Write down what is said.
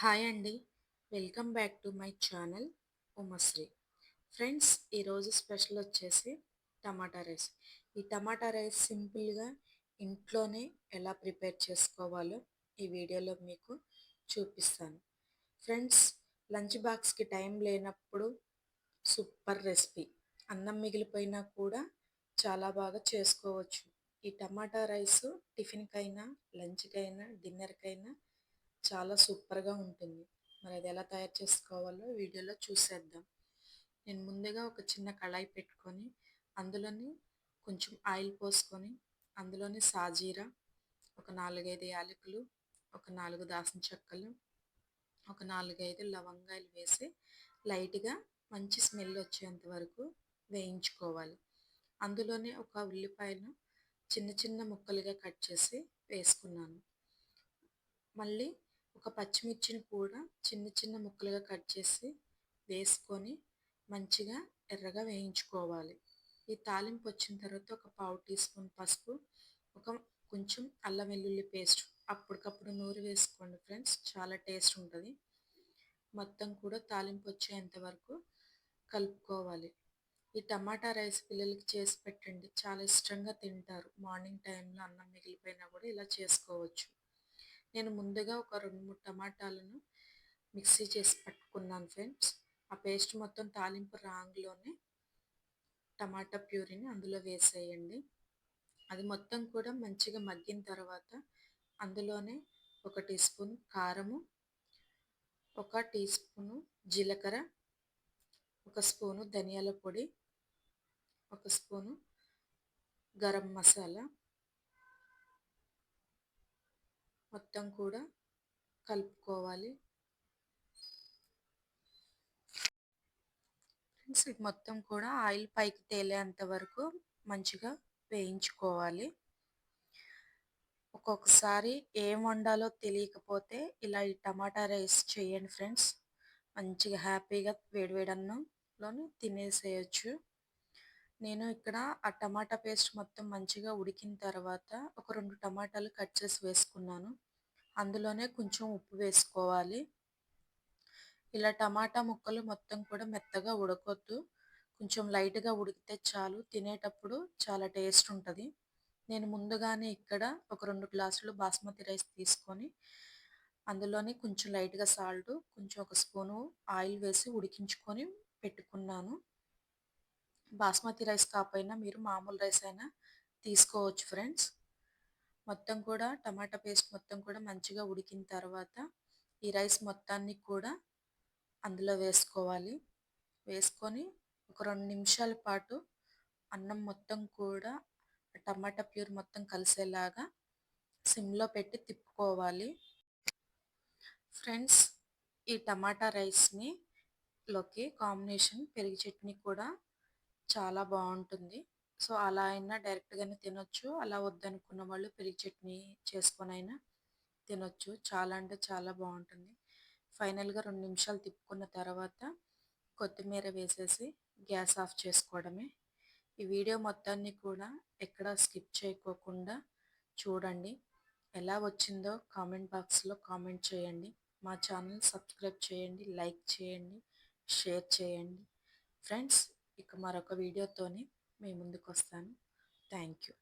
Hi అండి. Welcome back to my channel Umasri. Friends ఈరోజు special వచ్చేసి టమాటా రైస్. ఈ టమాటా రైస్ సింపుల్గా ఇంట్లోనే ఎలా ప్రిపేర్ చేసుకోవాలో ఈ వీడియోలో మీకు చూపిస్తాను. ఫ్రెండ్స్ లంచ్ బాక్స్కి టైం లేనప్పుడు సూపర్ రెసిపీ. అన్నం మిగిలిపోయినా కూడా చాలా బాగా చేసుకోవచ్చు. ఈ టమాటా రైస్ టిఫిన్కైనా లంచ్కైనా డిన్నర్కైనా చాలా సూపర్గా ఉంటుంది. మరి అది ఎలా తయారు చేసుకోవాలో వీడియోలో చూసేద్దాం. నేను ముందుగా ఒక చిన్న కళాయి పెట్టుకొని అందులోని కొంచెం ఆయిల్ పోసుకొని అందులోని సాజీరా ఒక నాలుగైదు యాలకులు ఒక నాలుగు దాసిన చెక్కలు ఒక నాలుగైదు లవంగాయలు వేసి లైట్గా మంచి స్మెల్ వచ్చేంత వరకు వేయించుకోవాలి. అందులోనే ఒక ఉల్లిపాయను చిన్న చిన్న ముక్కలుగా కట్ చేసి వేసుకున్నాను. మళ్ళీ ఒక పచ్చిమిర్చిని కూడా చిన్న చిన్న ముక్కలుగా కట్ చేసి వేసుకొని మంచిగా ఎర్రగా వేయించుకోవాలి. ఈ తాలింపు వచ్చిన తర్వాత ఒక పావు టీ స్పూన్ పసుపు ఒక కొంచెం అల్లం వెల్లుల్లి పేస్ట్ అప్పటికప్పుడు నూరి వేసుకోండి ఫ్రెండ్స్ చాలా టేస్ట్ ఉంటుంది. మొత్తం కూడా తాలింపు వచ్చేంత వరకు కలుపుకోవాలి. ఈ టమాటా రైస్ పిల్లలకి చేసి పెట్టండి చాలా ఇష్టంగా తింటారు. మార్నింగ్ టైంలో అన్నం మిగిలిపోయినా కూడా ఇలా చేసుకోవచ్చు. నేను ముందుగా ఒక రెండు మూడు టమాటాలను మిక్సీ చేసి పట్టుకున్నాను ఫ్రెండ్స్. ఆ పేస్ట్ మొత్తం తాలింపు రాంగ్లోనే టమాటా ప్యూరీని అందులో వేసేయండి. అది మొత్తం కూడా మంచిగా మగ్గిన తర్వాత అందులోనే ఒక టీ స్పూన్ కారము ఒక టీ స్పూను జీలకర్ర ఒక స్పూను ధనియాల పొడి ఒక స్పూను గరం మసాలా మొత్తం కూడా కలుపుకోవాలి. ఫ్రెండ్స్ ఇది మొత్తం కూడా ఆయిల్ పైకి తేలేంత వరకు మంచిగా వేయించుకోవాలి. ఒక్కొక్కసారి ఏం వండాలో తెలియకపోతే ఇలా ఈ టమాటా రైస్ చేయండి ఫ్రెండ్స్ మంచిగా హ్యాపీగా వేడివేడన్నంలోని తినేసేయచ్చు. నేను ఇక్కడ ఆ టమాటా పేస్ట్ మొత్తం మంచిగా ఉడికిన తర్వాత ఒక రెండు టమాటాలు కట్ చేసి వేసుకున్నాను. అందులోనే కొంచెం ఉప్పు వేసుకోవాలి. ఇలా టమాటా ముక్కలు మొత్తం కూడా మెత్తగా ఉడకొద్దు. కొంచెం లైట్గా ఉడికితే చాలు. తినేటప్పుడు చాలా టేస్ట్ ఉంటుంది. నేను ముందుగానే ఇక్కడ ఒక రెండు గ్లాసులు బాస్మతి రైస్ తీసుకొని అందులోనే కొంచెం లైట్గా సాల్ట్ కొంచెం ఒక స్పూను ఆయిల్ వేసి ఉడికించుకొని పెట్టుకున్నాను. బాస్మతి రైస్ కాకపోయినా మీరు మామూలు రైస్ అయినా తీసుకోవచ్చు ఫ్రెండ్స్. మొత్తం కూడా టమాటా పేస్ట్ మొత్తం కూడా మంచిగా ఉడికిన తర్వాత ఈ రైస్ మొత్తాన్ని కూడా అందులో వేసుకోవాలి. వేసుకొని ఒక రెండు నిమిషాల పాటు అన్నం మొత్తం కూడా టమాటా ప్యూర్ మొత్తం కలిసేలాగా సిమ్లో పెట్టి తిప్పుకోవాలి. ఫ్రెండ్స్ ఈ టమాటా రైస్ని లోకి కాంబినేషన్ పెరుగు చట్నీ కూడా చాలా బాగుంటుంది. సో అలా అయినా డైరెక్ట్గానే తినొచ్చు. అలా వద్దనుకున్న వాళ్ళు పెరుగు చట్నీ చేసుకొని అయినా తినొచ్చు. చాలా అంటే చాలా బాగుంటుంది. ఫైనల్గా రెండు నిమిషాలు తిప్పుకున్న తర్వాత కొత్తిమీర వేసేసి గ్యాస్ ఆఫ్ చేసుకోవడమే. ఈ వీడియో మొత్తాన్ని కూడా ఎక్కడ స్కిప్ చేయకోకుండా చూడండి. ఎలా వచ్చిందో కామెంట్ బాక్స్లో కామెంట్ చేయండి. మా ఛానల్ సబ్స్క్రైబ్ చేయండి లైక్ చేయండి షేర్ చేయండి. ఫ్రెండ్స్ ఇక మరొక వీడియోతోని మీ ముందుకు వస్తాను థ్యాంక్ యూ